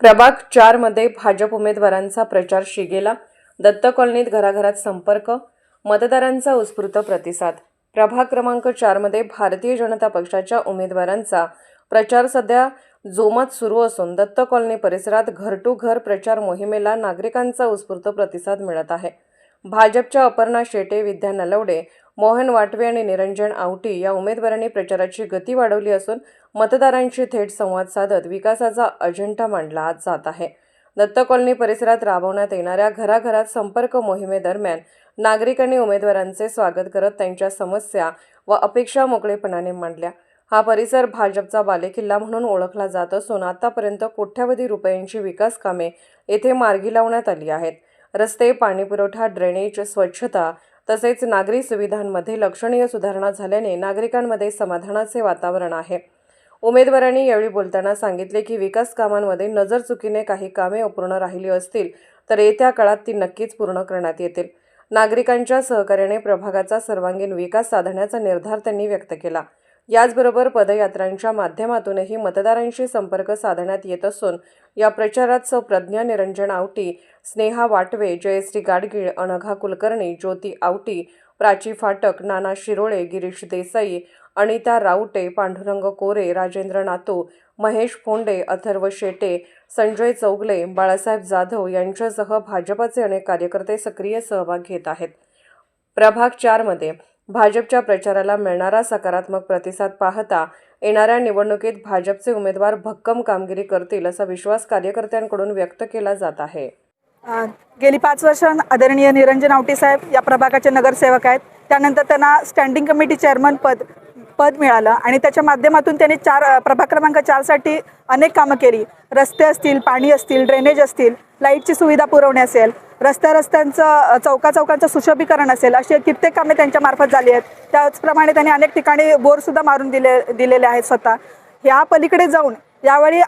प्रभाग चारमध्ये भाजप उमेदवारांचा प्रचार शिगेला. दत्त कॉलनीत घराघरात संपर्क मतदारांचा उत्स्फूर्त प्रतिसाद. प्रभाग क्रमांक चारमध्ये भारतीय जनता पक्षाच्या उमेदवारांचा प्रचार सध्या जोमात सुरू असून दत्त कॉलनी परिसरात घर टू घर प्रचार मोहिमेला नागरिकांचा उत्स्फूर्त प्रतिसाद मिळत आहे. भाजपच्या अपर्णा शेटे विद्या नलवडे मोहन वाटवे आणि निरंजन आवटी या उमेदवारांनी प्रचाराची गती वाढवली असून मतदारांशी थेट संवाद साधत विकासाचा अजेंडा मांडला जात आहे. दत्त कॉलनी परिसरात राबवण्यात येणाऱ्या घराघरात संपर्क मोहिमेदरम्यान नागरिकांनी उमेदवारांचे स्वागत करत त्यांच्या समस्या व अपेक्षा मोकळेपणाने मांडल्या. हा परिसर भाजपचा बालेकिल्ला म्हणून ओळखला जात असून आतापर्यंत कोट्यावधी रुपयांची विकास कामे येथे मार्गी लावण्यात आली आहेत. रस्ते पाणीपुरवठा ड्रेनेज स्वच्छता तसेच नागरी सुविधांमध्ये लक्षणीय सुधारणा झाल्याने नागरिकांमध्ये समाधानाचे वातावरण आहे. उमेदवारांनी यावेळी बोलताना सांगितले की विकास कामांमध्ये नजर चुकीने काही कामे अपूर्ण राहिली असतील तर येत्या काळात ती नक्कीच पूर्ण करण्यात येतील. नागरिकांच्या सहकार्याने प्रभागाचा सर्वांगीण विकास साधण्याचा निर्धार त्यांनी व्यक्त केला. याचबरोबर पदयात्रांच्या माध्यमातूनही मतदारांशी संपर्क साधण्यात येत असून या प्रचारात सौ प्रज्ञा निरंजन आवटी स्नेहा वाटवे जयश्री गाडगीळ अनघा कुलकर्णी ज्योती आवटी प्राची फाटक नाना शिरोळे गिरीश देसाई अनिता राऊटे पांडुरंग कोरे राजेंद्र नातू महेश फोंडे अथर्व शेटे संजय चौगले बाळासाहेब जाधव यांच्यासह भाजपाचे अनेक कार्यकर्ते सक्रिय सहभाग घेत आहेत. प्रभाग चारमध्ये भाजपच्या प्रचाराला मिळणारा सकारात्मक प्रतिसाद पाहता येणाऱ्या निवडणुकीत भाजपचे उमेदवार भक्कम कामगिरी करतील असा विश्वास कार्यकर्त्यांकडून व्यक्त केला जात आहे. गेली पाच वर्ष आदरणीय निरंजन आवटी साहेब या प्रभागाचे नगरसेवक आहेत. त्यानंतर त्यांना स्टँडिंग कमिटी चेअरमन पद पद मिळालं आणि त्याच्या माध्यमातून त्यांनी चार प्रभाग क्रमांक चारसाठी अनेक कामं केली. रस्ते असतील पाणी असतील ड्रेनेज असतील लाईटची सुविधा पुरवणे असेल रस्त्या रस्त्यांचं चौका चौकांचं सुशोभीकरण असेल अशी कित्येक कामे त्यांच्या मार्फत झाली आहेत. त्याचप्रमाणे त्यांनी अनेक ठिकाणी बोरसुद्धा मारून दिले दिलेले आहेत स्वतः. ह्या पलीकडे जाऊन यावेळी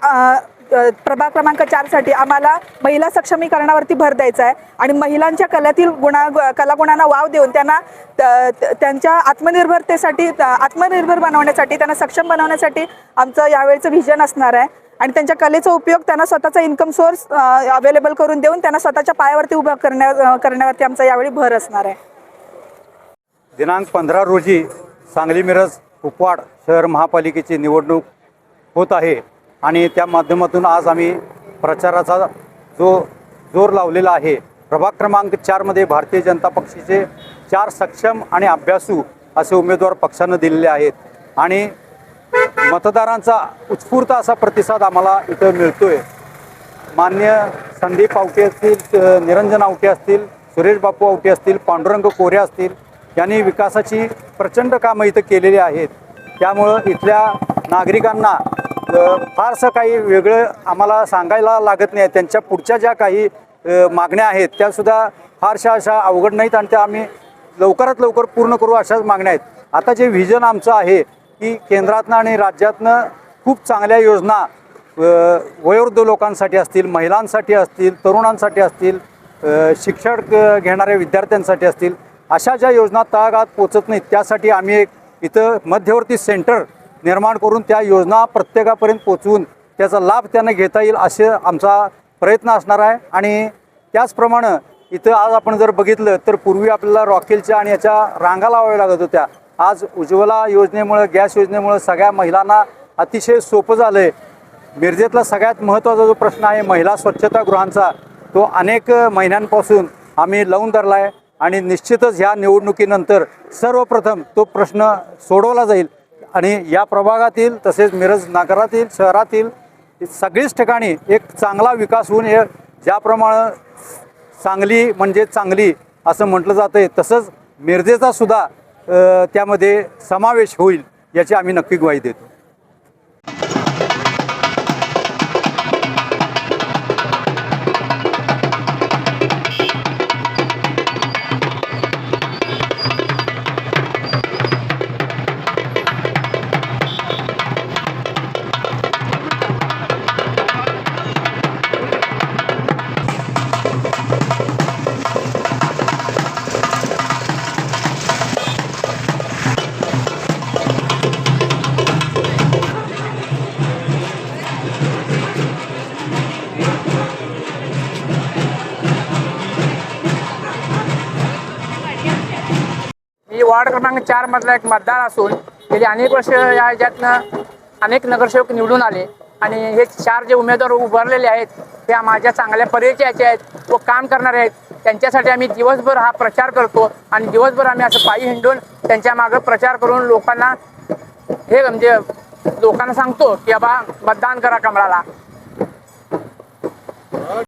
प्रभाग क्रमांक चारसाठी आम्हाला महिला सक्षमीकरणावरती भर द्यायचा आहे. आणि महिलांच्या कलातील गुणा कलागुणांना वाव देऊन त्यांना त- त्यांच्या आत्मनिर्भरतेसाठी आत्मनिर्भर बनवण्यासाठी त्यांना सक्षम बनवण्यासाठी आमचं यावेळचं व्हिजन असणार आहे. आणि त्यांच्या कलेचा उपयोग त्यांना स्वतःचा इन्कम सोर्स अवेलेबल करून देऊन त्यांना स्वतःच्या पायावरती उभं करण्या करण्यावरती आमचा यावेळी भर असणार आहे. दिनांक पंधरा रोजी सांगली मिरज कुपवाड शहर महापालिकेची निवडणूक होत आहे. आणि त्या माध्यमातून आज आम्ही प्रचाराचा जो जोर लावलेला आहे प्रभाग क्रमांक चारमध्ये भारतीय जनता पक्षाचे चार सक्षम आणि अभ्यासू असे उमेदवार पक्षानं दिलेले आहेत. आणि मतदारांचा उत्स्फूर्त असा प्रतिसाद आम्हाला इथं मिळतो आहे मान्य संदीप आवटे असतील निरंजन आवटे असतील सुरेश बापू आवटे असतील पांडुरंग कोरे असतील यांनी विकासाची प्रचंड कामं इथं केलेली आहेत. त्यामुळं इथल्या नागरिकांना फारसं काही वेगळं आम्हाला सांगायला लागत नाही. त्यांच्या पुढच्या ज्या काही मागण्या आहेत त्यासुद्धा फारशा अशा अवघड नाहीत आणि त्या आम्ही लवकरात लवकर पूर्ण करू अशाच मागण्या आहेत. आता जे व्हिजन आमचं आहे की केंद्रातनं आणि राज्यातनं खूप चांगल्या योजना वयोवृद्ध लोकांसाठी असतील महिलांसाठी असतील तरुणांसाठी असतील शिक्षण क- घेणाऱ्या विद्यार्थ्यांसाठी असतील अशा ज्या योजना तळागाळात पोचत नाहीत त्यासाठी आम्ही एक इथं मध्यवर्ती सेंटर निर्माण करून त्या योजना प्रत्येकापर्यंत पोचवून त्याचा लाभ त्यांना घेता येईल असे आमचा प्रयत्न असणार आहे. आणि त्याचप्रमाणे इथं आज आपण जर बघितलं तर पूर्वी आपल्याला रॉकेलच्या आणि याच्या रांगा लावाव्या लागत होत्या. आज उज्ज्वला योजनेमुळं गॅस योजनेमुळं सगळ्या महिलांना अतिशय सोपं झालं आहे मिरजेतला सगळ्यात महत्त्वाचा जो प्रश्न आहे महिला स्वच्छतागृहांचा तो अनेक महिन्यांपासून आम्ही लावून धरला आहे आणि निश्चितच ह्या निवडणुकीनंतर सर्वप्रथम तो प्रश्न सोडवला जाईल. आणि या प्रभागातील तसेच मिरज नगरातील शहरातील सगळीच ठिकाणी एक चांगला विकास होऊन हे ज्याप्रमाणे चांगली म्हणजे चांगली असं म्हटलं जातं आहे तसंच मिरजेचा सुद्धा त्यामध्ये समावेश होईल याची आम्ही नक्की ग्वाही देतो. वार्ड क्रमांक चार मधला एक मतदार असून गेली अनेक वर्ष या ह्याच्यातनं अनेक नगरसेवक निवडून आले. आणि हे चार जे उमेदवार उभारलेले आहेत ते माझ्या चांगल्या परिचयाचे आहेत व काम करणारे आहेत. त्यांच्यासाठी आम्ही दिवसभर हा प्रचार करतो आणि दिवसभर आम्ही असं पायी हिंडून त्यांच्या मागं प्रचार करून लोकांना हे म्हणजे लोकांना सांगतो की बाबा मतदान करा कमळाला.